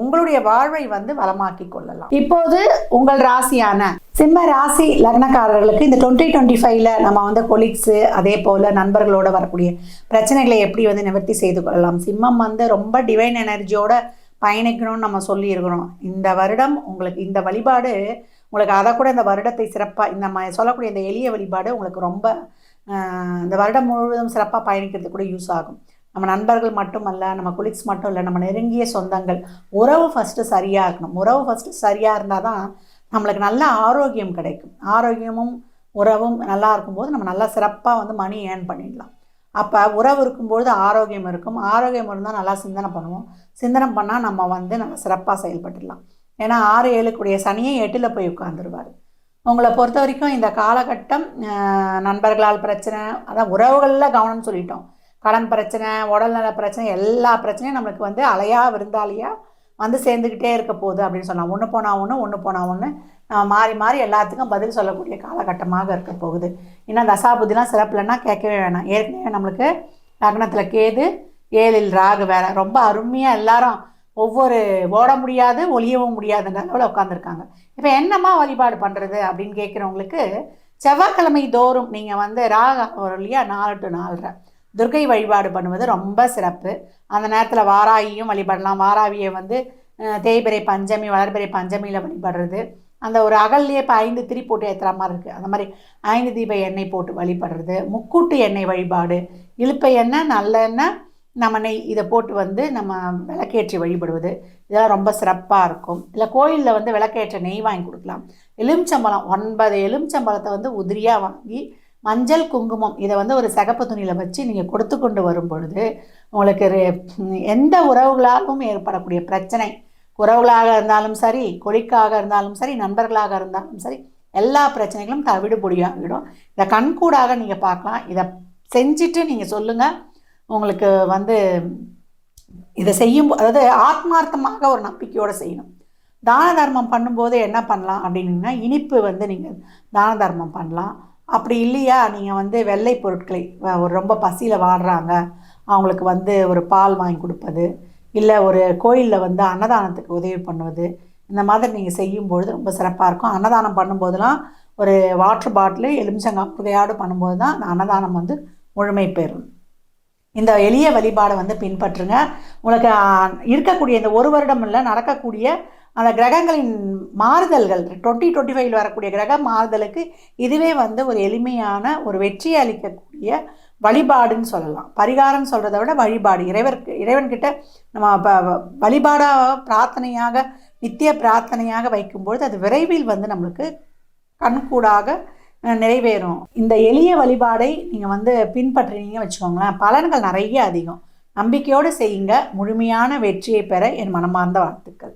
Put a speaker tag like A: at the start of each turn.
A: உங்களுடைய வாழ்வை வந்து வளமாக்கி கொள்ளலாம். இப்போது உங்கள் ராசியான சிம்ம ராசி லக்னக்காரர்களுக்கு இந்த டுவெண்ட்டி டுவெண்ட்டி ஃபைவ்ல நம்ம வந்து கொலீக்ஸு அதே போல் நண்பர்களோட வரக்கூடிய பிரச்சனைகளை எப்படி வந்து நிவர்த்தி செய்து கொள்ளலாம்? சிம்மம் வந்து ரொம்ப டிவைன் எனர்ஜியோட பயணிக்கணும்னு நம்ம சொல்லியிருக்கிறோம். இந்த வருடம் உங்களுக்கு இந்த வழிபாடு உங்களுக்கு அதை கூட இந்த வருடத்தை சிறப்பாக இந்த ம சொல்லக்கூடிய இந்த எளிய வழிபாடு உங்களுக்கு ரொம்ப இந்த வருடம் முழுவதும் சிறப்பாக பயணிக்கிறதுக்கு கூட யூஸ் ஆகும். நம்ம நண்பர்கள் மட்டுமல்ல நம்ம குலிக்ஸ் மட்டும் இல்லை நம்ம நெருங்கிய சொந்தங்கள். உறவு ஃபஸ்ட்டு சரியாக இருக்கணும். உறவு ஃபஸ்ட்டு சரியாக இருந்தால் தான் நம்மளுக்கு நல்ல ஆரோக்கியம் கிடைக்கும். ஆரோக்கியமும் உறவும் நல்லா இருக்கும்போது நம்ம நல்லா சிறப்பாக வந்து மணி ஏர்ன் பண்ணிடலாம். அப்போ உறவு இருக்கும்பொழுது ஆரோக்கியம் இருக்கும். ஆரோக்கியம் இருந்தால் நல்லா சிந்தனை பண்ணுவோம். சிந்தனை பண்ணால் நம்ம வந்து நம்ம சிறப்பாக செயல்பட்டுடலாம். ஏன்னா ஆறு ஏழுக்குடைய சனியை எட்டில் போய் உட்காந்துருவார் உங்களை பொறுத்த வரைக்கும் இந்த காலகட்டம் நண்பர்களால் பிரச்சனை அதான் உறவுகளில் கவனம் சொல்லிட்டோம். கடன் பிரச்சனை உடல்நல பிரச்சனை எல்லா பிரச்சனையும் நம்மளுக்கு வந்து அலையா விருந்தாளியாக வந்து சேர்ந்துக்கிட்டே இருக்க போகுது அப்படின்னு சொல்லலாம் ஒன்று போனால் ஒன்று ஒன்று போனால் ஒன்று நம்ம மாறி மாறி எல்லாத்துக்கும் பதில் சொல்லக்கூடிய காலகட்டமாக இருக்க போகுது. இன்னும் தசாபுதிலாம் சிறப்பில்லைன்னா கேட்கவே வேணாம். ஏற்கனவே நம்மளுக்கு லக்னத்தில் கேது ஏழில் ராகு வேற. ரொம்ப அருமையாக எல்லாரும் ஒவ்வொரு ஓட முடியாது ஒளியவும் முடியாதுன்ற அளவில் உட்காந்துருக்காங்க இப்போ என்னம்மா வழிபாடு பண்ணுறது அப்படின்னு கேட்குறவங்களுக்கு செவ்வாய்க்கிழமை தோறும் நீங்கள் வந்து ராக வரும் இல்லையா நாலு டு நாலரை. துர்கை வழிபாடு பண்ணுவது ரொம்ப சிறப்பு. அந்த நேரத்தில் வாராகியும் வழிபடலாம். வாராவியை வந்து தேய்பிரை பஞ்சமி வளர்பிறை பஞ்சமியில் வழிபடுறது. அந்த ஒரு அகல்லையே இப்போ ஐந்து திரி போட்டு ஏற்றுற மாதிரி இருக்குது அந்த மாதிரி ஐந்து தீப எண்ணெய் போட்டு வழிபடுறது. முக்கூட்டு எண்ணெய் வழிபாடு. இழுப்பை எண்ணெய் நல்லெண்ணெய் நம்ம நெய் இதை போட்டு வந்து நம்ம விளக்கேற்றி வழிபடுவது. இதெல்லாம் ரொம்ப சிறப்பாக இருக்கும். இல்லை கோயிலில் வந்து விளக்கேற்ற நெய் வாங்கி கொடுக்கலாம். எலுமிச்சம்பழம் ஒன்பது எலுமிச்சம்பழத்தை வந்து உதிரியாக வாங்கி மஞ்சள் குங்குமம் இதை வந்து ஒரு சிகப்பு துணியில் வச்சு நீங்கள் கொடுத்து கொண்டு வரும் பொழுது உங்களுக்கு ரெ- எந்த உறவுகளாலும் ஏற்படக்கூடிய பிரச்சனை. உறவுகளாக இருந்தாலும் சரி கொடிக்காக இருந்தாலும் சரி நண்பர்களாக இருந்தாலும் சரி எல்லா பிரச்சனைகளும் தவிடு பொடியாகிடும் இதை கண்கூடாக நீங்கள் பார்க்கலாம். இதை செஞ்சுட்டு நீங்கள் சொல்லுங்கள் உங்களுக்கு வந்து இதை செய்யும் அதாவது ஆத்மார்த்தமாக ஒரு நம்பிக்கையோடு செய்யணும். தான தர்மம் பண்ணும்போது என்ன பண்ணலாம் அப்படின்னா இனிப்பு வந்து நீங்கள் தான தர்மம் பண்ணலாம். அப்படி இல்லையா? நீங்கள் வந்து வெள்ளை பொருட்களை ஒரு ரொம்ப பசியில் வாடுறாங்க. அவங்களுக்கு வந்து ஒரு பால் வாங்கி கொடுப்பது இல்லை ஒரு கோயிலில் வந்து அன்னதானத்துக்கு உதவி பண்ணுவது இந்த மாதிரி நீங்கள் செய்யும்பொழுது ரொம்ப சிறப்பாக இருக்கும். அன்னதானம் பண்ணும்போதெல்லாம் ஒரு வாட்டர் பாட்டிலு எலுமிச்சங்காய் புகையாடு பண்ணும்போது தான் அந்த அன்னதானம் வந்து முழுமை பெறும். இந்த எளிய வழிபாடை வந்து பின்பற்றுங்க. உங்களுக்கு இருக்கக்கூடிய இந்த ஒரு வருடம் இல்லை நடக்கக்கூடிய அந்த கிரகங்களின் மாறுதல்கள் டுவெண்ட்டி டுவெண்ட்டி ஃபைவ்ல வரக்கூடிய கிரக மாறுதலுக்கு இதுவே வந்து ஒரு எளிமையான ஒரு வெற்றியை அளிக்கக்கூடிய வழிபாடுன்னு சொல்லலாம். பரிகாரம் சொல்கிறத விட வழிபாடு. இறைவருக்கு இறைவன்கிட்ட நம்ம வழிபாடாக பிரார்த்தனையாக நித்திய பிரார்த்தனையாக வைக்கும்பொழுது அது விரைவில் வந்து நம்மளுக்கு கண்கூடாக நிறைவேறும். இந்த எளிய வழிபாடை நீங்கள் வந்து பின்பற்றினீங்க வச்சுக்கோங்களேன் பலன்கள் நிறைய அதிகம். நம்பிக்கையோடு செய்யுங்க. முழுமையான வெற்றியை பெற என் மனமார்ந்த வாழ்த்துக்கள்.